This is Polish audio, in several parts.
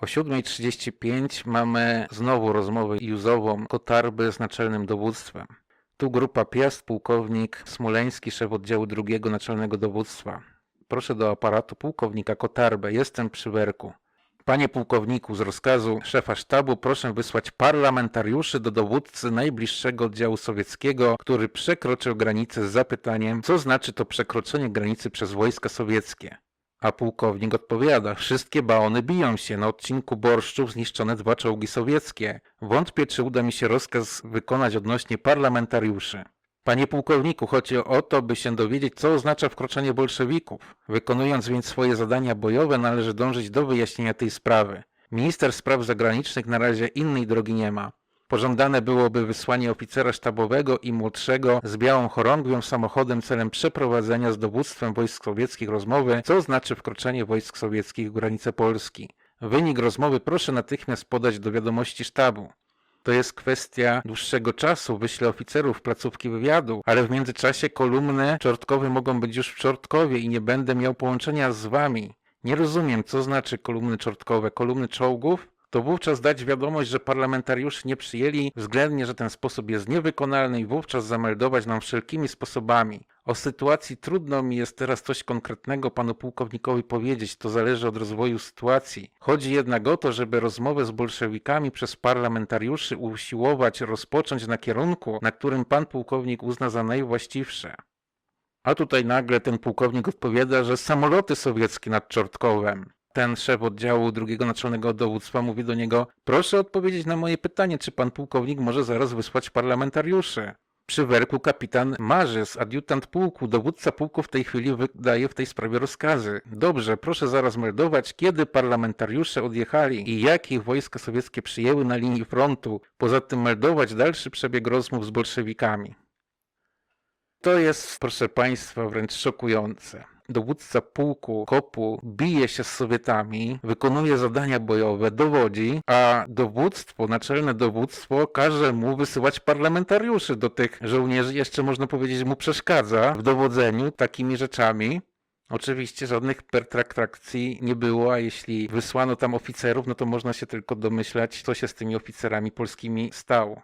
O 7.35 mamy znowu rozmowę juzową Kotarby z naczelnym dowództwem. Tu grupa Piast, pułkownik Smoleński, szef oddziału drugiego naczelnego dowództwa. Proszę do aparatu pułkownika Kotarbę, jestem przy werku. Panie pułkowniku, z rozkazu szefa sztabu proszę wysłać parlamentariuszy do dowódcy najbliższego oddziału sowieckiego, który przekroczył granicę z zapytaniem, co znaczy to przekroczenie granicy przez wojska sowieckie. A pułkownik odpowiada, wszystkie baony biją się, na odcinku Borszczów zniszczone dwa czołgi sowieckie. Wątpię, czy uda mi się rozkaz wykonać odnośnie parlamentariuszy. Panie pułkowniku, chodzi o to, by się dowiedzieć, co oznacza wkroczenie bolszewików. Wykonując więc swoje zadania bojowe, należy dążyć do wyjaśnienia tej sprawy. Minister spraw zagranicznych na razie innej drogi nie ma. Pożądane byłoby wysłanie oficera sztabowego i młodszego z białą chorągwią samochodem celem przeprowadzenia z dowództwem wojsk sowieckich rozmowy, co znaczy wkroczenie wojsk sowieckich w granice Polski. Wynik rozmowy proszę natychmiast podać do wiadomości sztabu. To jest kwestia dłuższego czasu. Wyślę oficerów placówki wywiadu, ale w międzyczasie kolumny czortkowe mogą być już w Czortkowie i nie będę miał połączenia z wami. Nie rozumiem, co znaczy kolumny czortkowe. Kolumny czołgów? To wówczas dać wiadomość, że parlamentariusze nie przyjęli, względnie, że ten sposób jest niewykonalny i wówczas zameldować nam wszelkimi sposobami. O sytuacji trudno mi jest teraz coś konkretnego panu pułkownikowi powiedzieć, to zależy od rozwoju sytuacji. Chodzi jednak o to, żeby rozmowę z bolszewikami przez parlamentariuszy usiłować rozpocząć na kierunku, na którym pan pułkownik uzna za najwłaściwsze. A tutaj nagle ten pułkownik odpowiada, że samoloty sowieckie nad Czortkowem. Ten szef oddziału drugiego naczelnego dowództwa mówi do niego: Proszę odpowiedzieć na moje pytanie, czy pan pułkownik może zaraz wysłać parlamentariuszy. Przy werku kapitan Marzys, adiutant pułku, dowódca pułku w tej chwili wydaje w tej sprawie rozkazy. Dobrze, proszę zaraz meldować, kiedy parlamentariusze odjechali i jakie wojska sowieckie przyjęły na linii frontu. Poza tym meldować dalszy przebieg rozmów z bolszewikami. To jest, proszę Państwa, wręcz szokujące. Dowódca pułku Kopu bije się z Sowietami, wykonuje zadania bojowe, dowodzi, a dowództwo, naczelne dowództwo każe mu wysyłać parlamentariuszy do tych żołnierzy. Jeszcze można powiedzieć, mu przeszkadza w dowodzeniu takimi rzeczami. Oczywiście żadnych pertraktacji nie było, a jeśli wysłano tam oficerów, no to można się tylko domyślać, co się z tymi oficerami polskimi stało.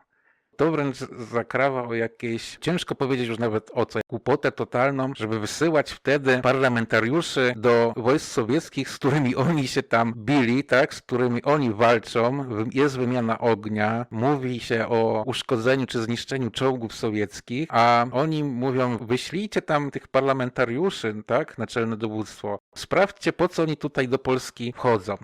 To wręcz zakrawa o jakieś, ciężko powiedzieć już nawet o co, głupotę totalną, żeby wysyłać wtedy parlamentariuszy do wojsk sowieckich, z którymi oni się tam bili, tak, z którymi oni walczą, jest wymiana ognia, mówi się o uszkodzeniu czy zniszczeniu czołgów sowieckich, a oni mówią, wyślijcie tam tych parlamentariuszy, tak, naczelne dowództwo, sprawdźcie po co oni tutaj do Polski wchodzą.